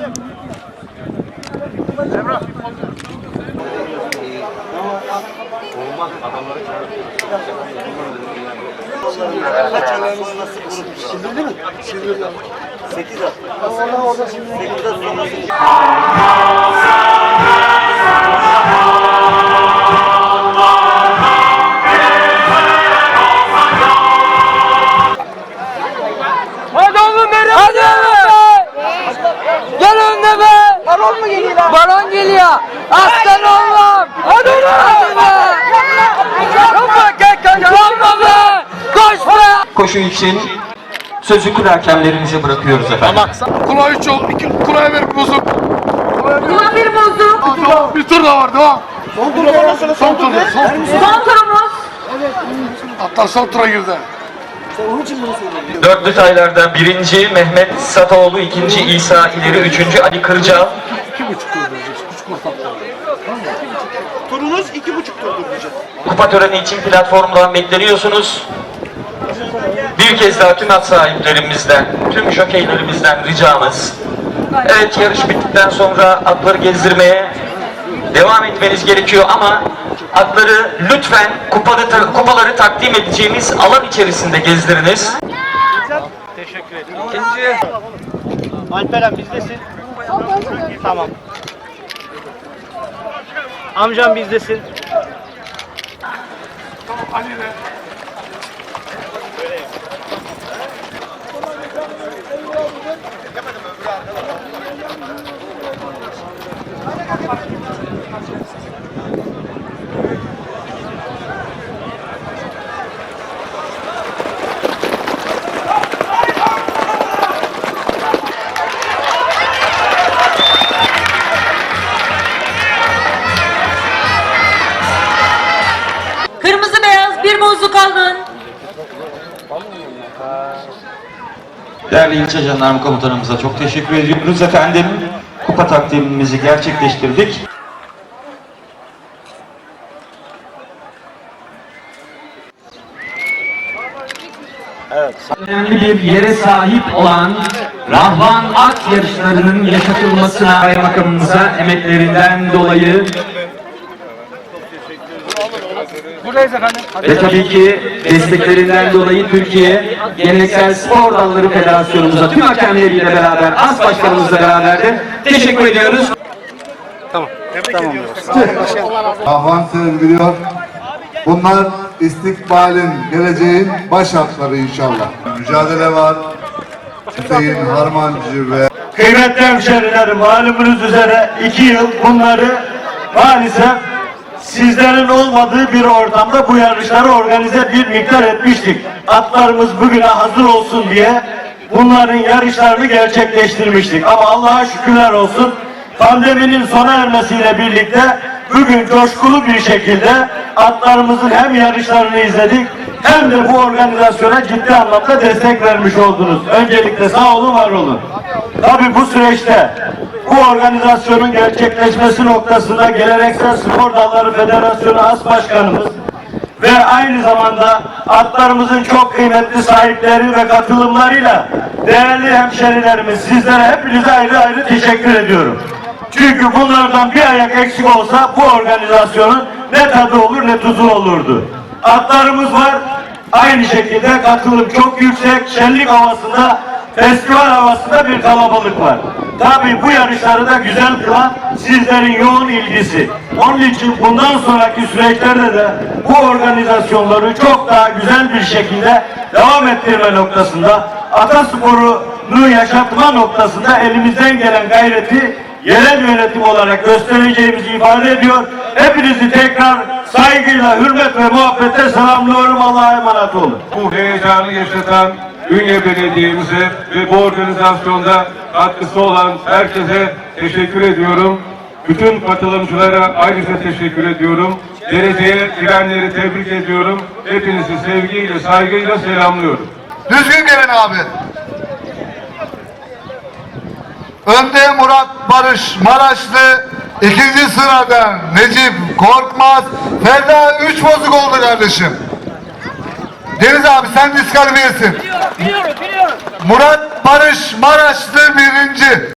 Hadi Balon mu geliyor. Aslan oğlum. Hadi be. Koş be. Koşu için sözü kul hakemlerimize bırakıyoruz efendim. Kulağı üç ol, iki kulağı ver bozuk. Kulağı bir bozdu. Bir tur daha var, devam. Son tur, son tur. Son Son turumuz. Hatta son tura girdi. Dörtlü taylarda birinci Mehmet Satoğlu, ikinci İsa İleri, üçüncü Ali Kırca. Turunuz iki buçuk tur duracak. Kupa töreni için platformdan bekleniyorsunuz. Bir kez daha tüm at sahiplerimizden, tüm jokeylerimizden ricamız. Evet yarış bittikten sonra atları gezdirmeye devam etmeniz gerekiyor ama atları lütfen kupada, kupaları takdim edeceğimiz alan içerisinde gezdiriniz. Alperen bizdesin. Tamam. Amcam bizdesin. Kırmızı Değerli ilçe jandarma komutanımıza çok teşekkür ediyoruz efendim. Kupa takdimimizi gerçekleştirdik. Önemli bir yere sahip olan Rahvan At yarışlarının yaşatılmasına kaymakamımıza emeklerinden dolayı ve tabii ki desteklerinden dolayı Türkiye Geleneksel Spor Dalları Federasyonumuza tüm hakemleriyle beraber, as başkanımızla beraber de teşekkür ediyoruz. Ahvan sergiliyor. Bunlar istikbalin, geleceğin baş harfleri inşallah. Mücadele var. Hüseyin Harmancı ve Kıymetli hemşerilerim malumunuz üzere iki yıl bunları maalesef sizlerin olmadığı bir ortamda bu yarışları organize bir miktar etmiştik. Atlarımız bugüne hazır olsun diye bunların yarışlarını gerçekleştirmiştik. Ama Allah'a şükürler olsun pandeminin sona ermesiyle birlikte bugün coşkulu bir şekilde atlarımızın hem yarışlarını izledik hem de bu organizasyona ciddi anlamda destek vermiş oldunuz. Öncelikle sağ olun, var olun. Tabii bu süreçte bu organizasyonun gerçekleşmesi noktasında Geleneksel Spor Dalları Federasyonu As Başkanımız ve aynı zamanda atlarımızın çok kıymetli sahipleri ve katılımlarıyla değerli hemşerilerimiz sizlere hepinize ayrı ayrı teşekkür ediyorum. Çünkü bunlardan bir ayak eksik olsa bu organizasyonun ne tadı olur ne tuzu olurdu. Atlarımız var. Aynı şekilde katılım çok yüksek. Şenlik havasında, festival havasında bir kalabalık var. Tabii bu yarışları da güzel kılan sizlerin yoğun ilgisi. Onun için bundan sonraki süreçlerde de bu organizasyonları çok daha güzel bir şekilde devam ettirme noktasında Atasporu'nu yaşatma noktasında elimizden gelen gayreti yerel yönetim olarak göstereceğimizi ifade ediyor. Hepinizi tekrar saygıyla, hürmet ve muhabbete selamlıyorum. Allah'a emanet olun. bu heyecanı yaşatan Ünye Belediye'mize ve bu organizasyonda katkısı olan herkese teşekkür ediyorum. Bütün katılımcılara ayrıca teşekkür ediyorum. Dereceye girenleri tebrik ediyorum. Hepinizi sevgiyle, saygıyla selamlıyorum. Düzgün gelin abi. Önde Murat Barış Maraşlı. ikinci sırada Necip Korkmaz. Ferda üç bozuk oldu kardeşim. Deniz abi sen diskalifiyesin. Biliyorum, biliyorum. Murat Barış Maraşlı birinci.